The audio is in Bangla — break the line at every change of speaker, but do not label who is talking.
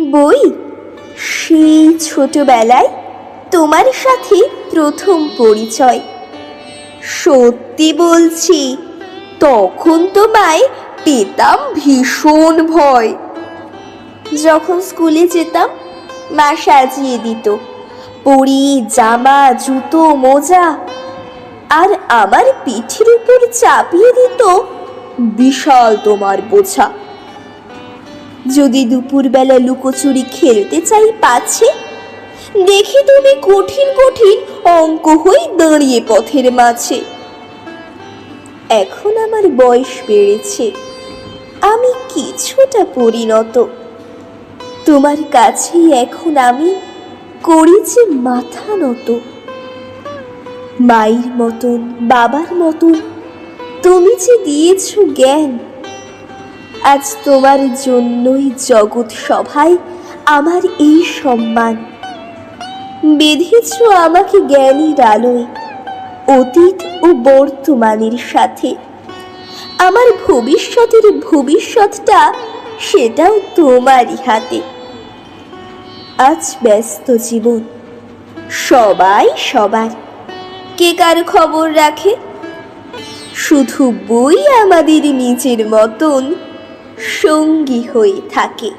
বই? সেই ছোটবেলায় তোমার সাথে প্রথম পরিচয়। সত্যি বলছি, তখন তোমায় পেতাম ভীষণ ভয়। যখন স্কুলে যেতাম, মা সাজিয়ে দিত, পরি, জামা, জুতো, মোজা, আর আমার পিঠের উপর চাপিয়ে দিত বিশাল তোমার বোঝা। যদি দুপুরবেলা লুকোচুরি খেলতে চাই পাচ্ছে দেখি তুমি কঠিন কঠিন অঙ্ক হই দাঁড়িয়ে পথের মাঝে। এখন আমার বয়স বেড়েছে। আমি কিছুটা পরিণত। তোমার কাছেই এখন আমি করি যে মাথা নত। মায়ের মতন, বাবার মতন। তুমি যে দিয়েছ জ্ঞান আজ তোমার জন্যই জগৎ সভায় আমার এই সম্মান। বেঁধেছ আমাকে জ্ঞানীর আলোয়, অতীত ও বর্তমানের সাথে। আমার ভবিষ্যতের ভবিষ্যৎটা সেটাও তোমারই হাতে। আজ ব্যস্ত জীবন, সবাই সবার। কে কার খবর রাখে? শুধু বই আমাদের নিজের মতন। সঙ্গী হয়ে থাকে।